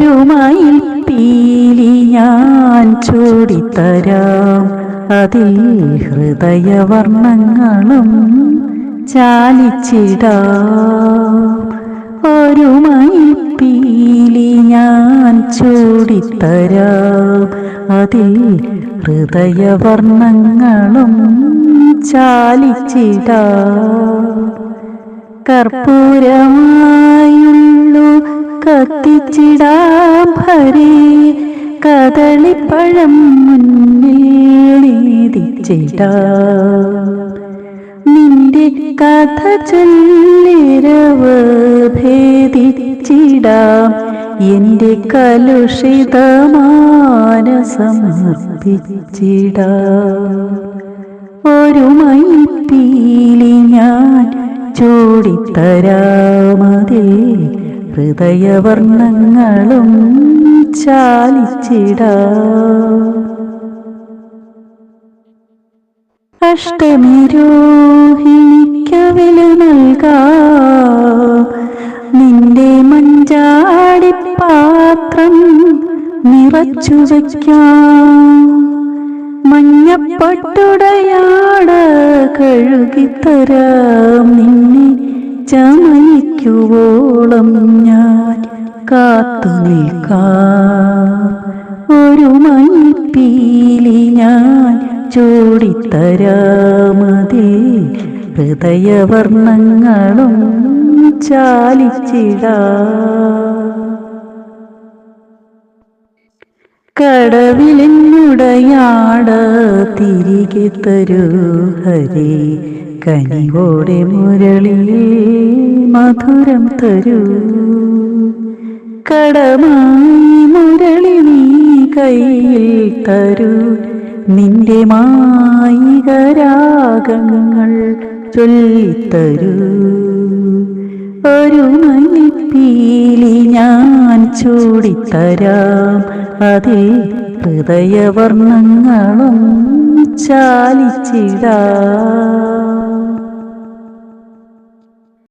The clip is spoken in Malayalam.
ഒരു പീലി ഞാൻ ചൂടിത്തരാം. അതിൽ ഹൃദയവർണങ്ങളും ചാലിച്ചിടാം. ഒരു പീലി ഞാൻ ചൂടിത്തരാം. അതിൽ ഹൃദയവർണങ്ങളും ചാലിച്ചിടാം. കർപ്പൂരമായുള്ളു കത്തിച്ചിടാം ഭരി കദളിപ്പഴം മുന്നിൽ നീതിച്ചിടാം. നിന്റെ കഥ ചൊല്ലിരവ് ഭേദിച്ചിടാം. എന്റെ കലുഷിതമാനസമർപ്പിച്ചിടാം. ഒരു മൈപ്പീലി ഞാൻ ചൂടിത്തരാമതേ. ഹൃദയവർണങ്ങളും ചാലിച്ചിട. അഷ്ടമിരോഹിണിക്കവില നൽകാം. നിന്റെ മഞ്ചാടിപ്പാത്രം നിറച്ചു വയ്ക്കാം. മഞ്ഞപ്പട്ടുടയാട് കഴുകിത്തരാം നിന്നെ ചമയിക്കുവോളം ഞാൻ കാത്തു നിൽക്കാം. ഒരു മഞ്ഞിപ്പീലി ഞാൻ ചൂടിത്തരാമതി. ഹൃദയവർണങ്ങളും ചാലിച്ചിട. കടവിലെന്നുടയാട തിരികെ തരൂ ഹരി. കനിവോടെ മുരളി മധുരം തരൂ. കടമായി മുരളി നീ കയ്യിൽ തരൂ. നിന്റെ മായികരാഗങ്ങൾ ചൊല്ലിത്തരൂ ഒരു മണിപ്പീലി ഞാൻ ചൂടിത്തരാം. അതിൽ ഹൃദയവർണങ്ങളും ചാലിച്ചിടാം.